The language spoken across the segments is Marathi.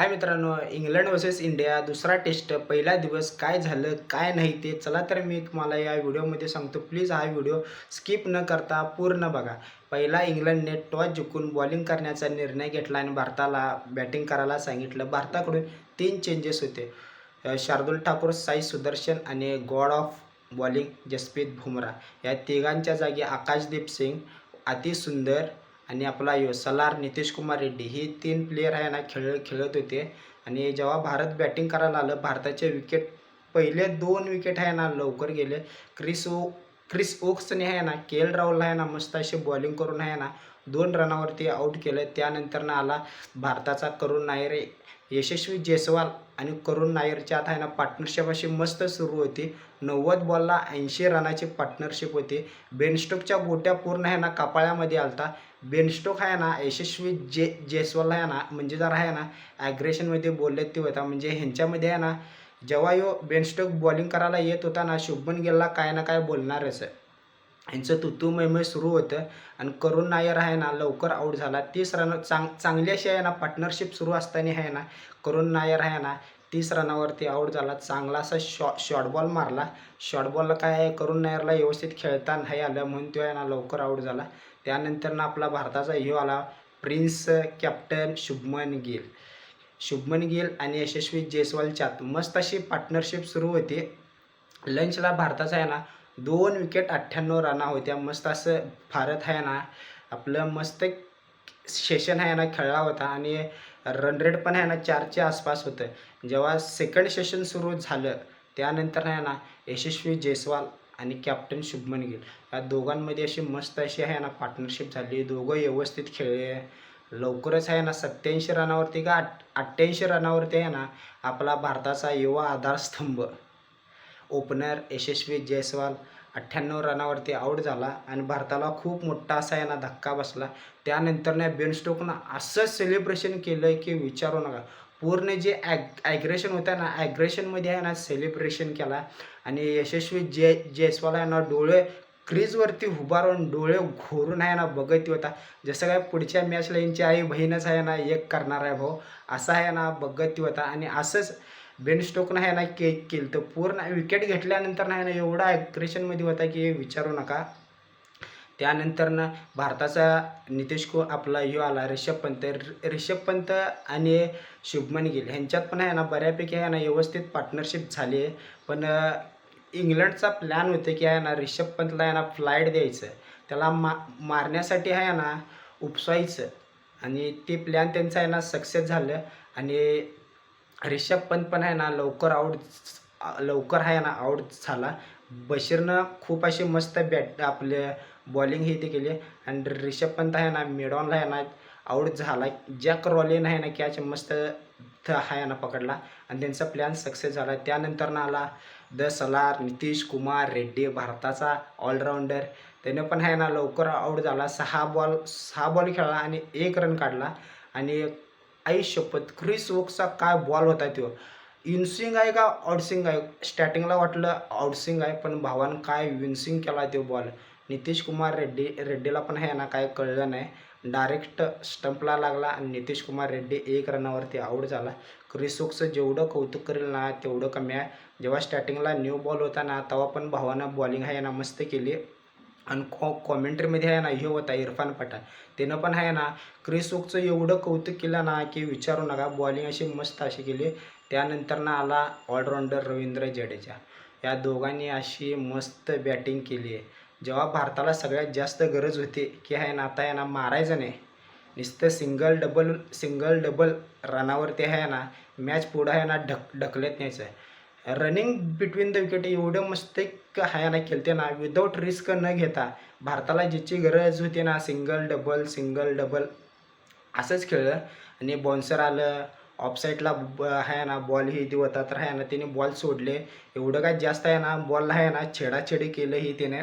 हाय मित्रांनो इंग्लंड वर्सेस इंडिया दुसरा टेस्ट पहिला दिवस काय झालं काय नाही ते चला तर मी तुम्हाला या व्हिडिओमध्ये सांगतो. प्लीज हा व्हिडिओ स्किप न करता पूर्ण बघा. पहिला इंग्लंडने टॉस जिंकून बॉलिंग करण्याचा निर्णय घेतला आणि भारताला बॅटिंग करायला सांगितलं. भारताकडून तीन चेंजेस होते. शार्दुल ठाकूर साई सुदर्शन आणि god of bowling Jasprit Bumrah. या तिघांच्या जागी आकाशदीप सिंग अति सुंदर आणि आपला यो सलार नितीश कुमार रेड्डी ही तीन प्लेयर आहे ना खेळ खेळत होते. आणि जेव्हा भारत बॅटिंग करायला आलं भारताचे विकेट पहिले दोन विकेट आहे ना लवकर गेले. क्रिस ओ क्रिस ओक्सने आहे ना के एल राहुलला आहे ना मस्त असे बॉलिंग करून आहे ना दोन रनावरती आऊट केलं. त्यानंतर ना आला भारताचा करुण नायर यशस्वी जयस्वाल आणि करुण नायरच्या आता आहे ना पार्टनरशिप अशी मस्त सुरू होती. नव्वद बॉलला ऐंशी रनाची पार्टनरशिप होती. बेनस्टोकच्या गोट्या पूर्ण आहे ना कपाळ्यामध्ये आलता. बेनस्टोक आहे ना यशस्वी जे जयस्वाल आहे ना म्हणजे जर आहे ना ॲग्रेशनमध्ये बोलले ते होता. म्हणजे ह्यांच्यामध्ये आहे ना जेव्हा यो बेनस्टोक बॉलिंग करायला येत होता ना शुभमन गेलला काय ना काय बोलणारच यांचं तुतू मैमय सुरू होतं आणि करुण नायर आहे ना लवकर आऊट झाला. तीस रन चांग चांगली अशी आहे ना पार्टनरशिप सुरू असताना आहे ना करुण नायर आहे ना तीस रनावरती आऊट झाला. चांगला असा शॉ शॉर्ट बॉल मारला. शॉर्ट बॉलला काय आहे? करुण नायरला व्यवस्थित खेळता नाही आलं म्हणून तो आहे ना लवकर आऊट झाला. त्यानंतर ना आपला भारताचा ह्यो आला प्रिन्स कॅप्टन शुभमन गिल. शुभमन गिल आणि यशस्वी जयस्वालच्यात मस्त अशी पार्टनरशिप सुरू होती. लंचला भारताचा आहे ना दोन विकेट अठ्ठ्याण्णव रना होत्या. मस्त असं भारत आहे ना आपलं मस्त सेशन आहे ना खेळला होता. आणि रन रेट पण आहे ना चारच्या आसपास होतं. जेव्हा सेकंड सेशन सुरू झालं त्यानंतर आहे ना यशस्वी जयस्वाल आणि कॅप्टन शुभमन गिल. या दोघांमध्ये अशी मस्त अशी आहे ना पार्टनरशिप झाली. दोघं व्यवस्थित खेळले. लवकरच आहे ना सत्याऐंशी रनावरती का आठ अठ्ठ्याऐंशी रनावरती आहे ना आपला भारताचा युवा आधारस्तंभ. ओपनर यशस्वी जयस्वाल अठ्ठ्याण्णव रनावरती आऊट झाला आणि भारताला खूप मोठा असा आहे ना धक्का बसला. त्यानंतर ना बेन स्टोकनं असं सेलिब्रेशन केलं की विचारू नका. पूर्ण जे ॲग ॲग्रेशन होतं ना ॲग्रेशनमध्ये आहे ना सेलिब्रेशन केला. आणि यशस्वी जे जयस्वाल आहे ना डोळे क्रीजवरती उभारून डोळे घोरून आहे ना बघत होता. जसं काय पुढच्या मॅचला यांची आई बहीणच आहे ना एक करणार आहे भाऊ. असा आहे ना बघत होता. आणि असंच बेन स्टोकनं आहे ना के केलं तर पूर्ण विकेट घेतल्यानंतर नाही ना एवढा ॲग्रेशनमध्ये होता की विचारू नका. त्यानंतरनं भारताचा नितीश को आपला यो आला रिषभ पंत रिषभ पंत आणि शुभमन गिल. ह्यांच्यात पण आहे ना बऱ्यापैकी आहे ना व्यवस्थित पार्टनरशिप झाली. आहे पण इंग्लंडचा प्लॅन होतं की आहे ना रिषभ पंतला आहे ना फ्लाईट द्यायचं. त्याला मा मारण्यासाठी आहे ना उपसायचं. आणि ते प्लॅन त्यांचं आहे ना सक्सेस झालं. आणि रिषभ पंत पण आहे ना लवकर आऊट लवकर आहे ना आऊट झाला. बशीरनं खूप अशी मस्त बॅट आपल्या बॉलिंग हे ते केली आणि रिषभ पंत आहे ना मिडॉनला आहे ना आऊट झाला. जॅक रॉलिन आहे ना कॅच मस्त आहे ना पकडला. आणि त्यांचा प्लॅन सक्सेस झाला. त्यानंतर ना आला द सलार नितीश कुमार रेड्डी भारताचा ऑलराऊंडर त्याने पण आहे ना लवकर आऊट झाला. सहा बॉल सहा बॉल खेळला आणि एक रन काढला. आणि आई शपथ क्रिस वोक्सचा काय बॉल होता तो इनस्विंग आहे का आउटसिंग आहे? स्टार्टिंगला वाटलं आउटसिंग आहे. पण भावानं काय विन्सिंग केला तो बॉल नितीश कुमार रेड्डी रेड्डीला पण आहे ना काय कळलं नाही. डायरेक्ट स्टंपला लागला आणि नितीश कुमार रेड्डी एक रनावरती आऊट झाला. क्रिसुकचं जेवढं कौतुक करेल ना तेवढं कमी आहे. जेव्हा स्टार्टिंगला न्यू बॉल होता ना तेव्हा पण भावानं बॉलिंग आहे ना मस्त केली. आणि कॉ कॉमेंट्रीमध्ये आहे ना हे होता इरफान पठाण. त्यानं पण आहे ना क्रिसुकचं एवढं कौतुक केलं ना की विचारू नका बॉलिंग अशी मस्त अशी केली. त्यानंतर ना आला ऑलराऊंडर रवींद्र जडेजा. या दोघांनी अशी मस्त बॅटिंग केली आहे. जेव्हा भारताला सगळ्यात जास्त गरज होती की आहे ना आता आहे ना मारायचं नाही नुसतं सिंगल डबल सिंगल डबल रनावरती आहे ना मॅच पुढं आहे ना ढक ढकलत न्यायचं आहे. रनिंग बिटवीन द विकेट एवढं मस्त आहे ना खेळते ना विदाऊट रिस्क न घेता भारताला ज्याची गरज होती ना सिंगल डबल सिंगल डबल असंच खेळलं. आणि बॉन्सर आलं ऑफसाईडला ब आहे ना बॉल ही ते होता तर आहे ना त्याने बॉल सोडले. एवढं काय जास्त आहे ना बॉलला आहे ना छेडाछेडी केलं ही त्याने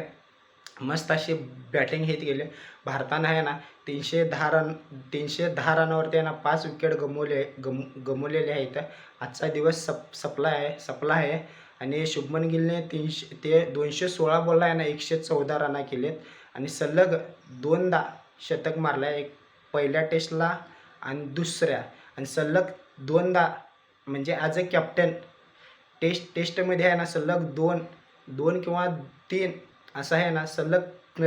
मस्त अशी बॅटिंग हे केले. भारतानं आहे ना तीनशे दहा रन तीनशे दहा रनावरती आहे ना पाच विकेट गमवले गम गमवलेले आहेत. आजचा दिवस सप सपला आहे सपला आहे. आणि शुभमन गिलने तीनशे ते दोनशे सोळा बॉलला आहे ना एकशे चौदा रना केलेत. आणि सलग दोनदा शतक मारलं एक पहिल्या टेस्टला आणि दुसऱ्या. आणि सलग दोनदा म्हणजे ॲज अ कॅप्टन टेस्ट टेस्टमध्ये आहे ना सलग दोन दोन किंवा तीन असं आहे ना सलग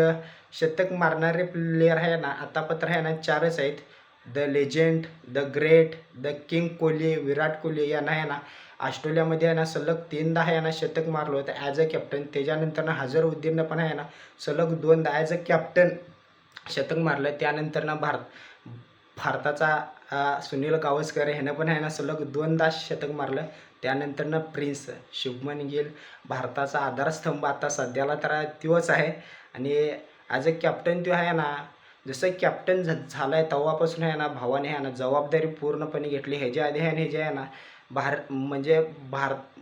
शतक मारणारे प्लेयर आहे ना आतापत्र आहे ना चारच आहेत. The legend the great the king Kohli Virat Kohli यांना आहे ना ऑस्ट्रेलियामध्ये आहे ना सलग तीनदा आहे ना शतक मारलं होतं ॲज अ कॅप्टन त्याच्यानंतर ना हजरउद्दीननं पण आहे ना सलग दोनदा ॲज अ कॅप्टन शतक मारलं. त्यानंतर ना भारत भारताचा हा सुनील गावस्कर ह्यानं पण आहे ना सलग दोनदा शतक मारलं. त्यानंतरनं प्रिन्स शुभमन गिल भारताचा आधारस्तंभ आता सध्याला तर तोच आहे. आणि ॲज अ कॅप्टन तो आहे ना जसं कॅप्टन झ झाला आहे तेव्हापासून आहे ना भावाने आहे ना जबाबदारी पूर्णपणे घेतली. ह्याच्या आधी आहे ना ह्याच्या आहे ना भार म्हणजे भारत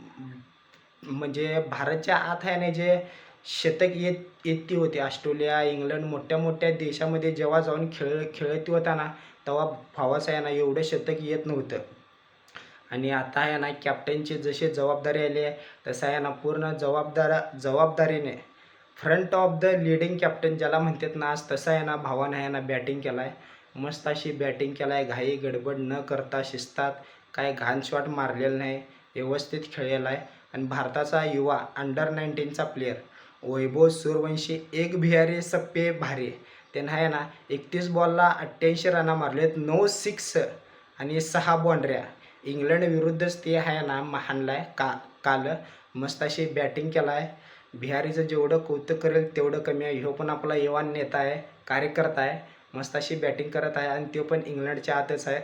म्हणजे भारतच्या आत आहे ना जे शतक येत येती होती. ऑस्ट्रेलिया इंग्लंड मोठ्या मोठ्या देशामध्ये जेव्हा जाऊन खेळ खेळती होता ना तेव्हा भावाचं आहे ना एवढं शतक येत नव्हतं. आणि आता आहे ना कॅप्टनची जशी जबाबदारी आली आहे तसं आहे ना पूर्ण जबाबदारा जबाबदारीने front of the leading captain ज्याला म्हणतात ना आज तसा आहे ना भावानं आहे ना बॅटिंग केला आहे मस्त अशी बॅटिंग केला आहे घाई गडबड न करता शिस्तात काय घाण शॉट मारलेला नाही व्यवस्थित खेळलेला आहे. आणि भारताचा युवा अंडर नाईन्टीनचा प्लेयर वैभव सूर्यवंशी एक बिहारी सप्पे भारी. त्यांना आहे ना एकतीस बॉलला अठ्ठ्याऐंशी रना मारलेत नऊ सिक्स आणि सहा बॉन्ड्र्या. इंग्लंड विरुद्धच ते आहे ना महानला आहे का काल मस्त अशी बॅटिंग केला आहे बिहारीचं जेवढं कौतुक करेल तेवढं कमी आहे. ह्यो पण आपला युवान नेता आहे कार्यकर्ता आहे मस्त अशी बॅटिंग करत आहे आणि तो पण इंग्लंडच्या आतच आहे.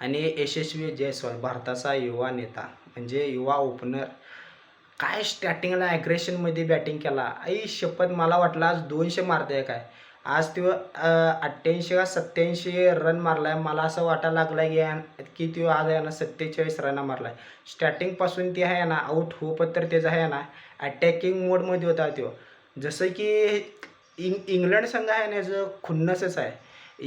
आणि यशस्वी जयस्वाल भारताचा युवा नेता म्हणजे युवा ओपनर काय स्टार्टिंगला ॲग्रेशनमध्ये बॅटिंग केला. आई शपथ मला वाटलं आज दोनशे मारते काय? आज तो अठ्ठ्याऐंशी का सत्त्याऐंशी रन मारला आहे मला असं वाटायला लागलं आहे की की तो आज आहे ना सत्तेचाळीस रन मारला आहे स्टार्टिंगपासून ते आहे ना आऊट होपत त्याचा आहे ना अटॅकिंग मोडमध्ये होता तो. जसं की इंग इंग्लंड संघ आहे ना याचं खुन्नसच आहे.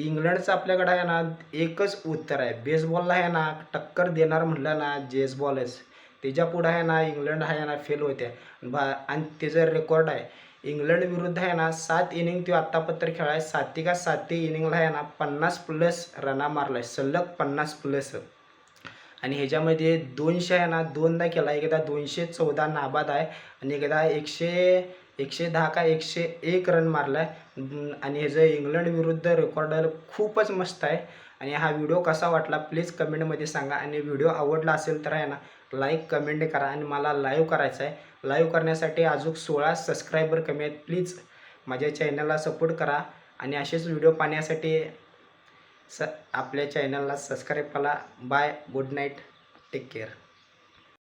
इंग्लंडचं आपल्याकडं आहे ना एकच उत्तर आहे. बेसबॉलला आहे ना टक्कर देणार म्हटलं ना जेसबॉलच त्याच्या पुढं आहे ना इंग्लंड आहे ना फेल होते. बा आणि त्याचं रेकॉर्ड आहे. इंग्लंड विरुद्ध आहे ना सात इनिंग तो आत्तापत्र खेळाय साती का साती इनिंगला आहे ना पन्नास प्लस रना मारलाय सलग पन्नास प्लस आणि ह्याच्यामध्ये दोनशे आहे ना दोनदा केला एकदा दोनशे चौदा नाबाद आहे आणि एकदा एकशे एकशे दहा का एकशे एक रन मारला आहे आणि ह्याचं इंग्लंड विरुद्ध रेकॉर्ड खूपच मस्त आहे. आणि हा व्हिडिओ कसा वाटला प्लीज कमेंटमध्ये सांगा. आणि व्हिडिओ आवडला असेल तर आहे ना लाईक कमेंट करा आणि मला लाईव्ह करायचं आहे लाईव्ह करण्यासाठी अजून सोळा सबस्क्रायबर कमी आहेत. प्लीज माझ्या चॅनलला सपोर्ट करा आणि असेच व्हिडिओ पाहण्यासाठी स आपल्या चॅनलला सबस्क्राईब करा. Bye good night take care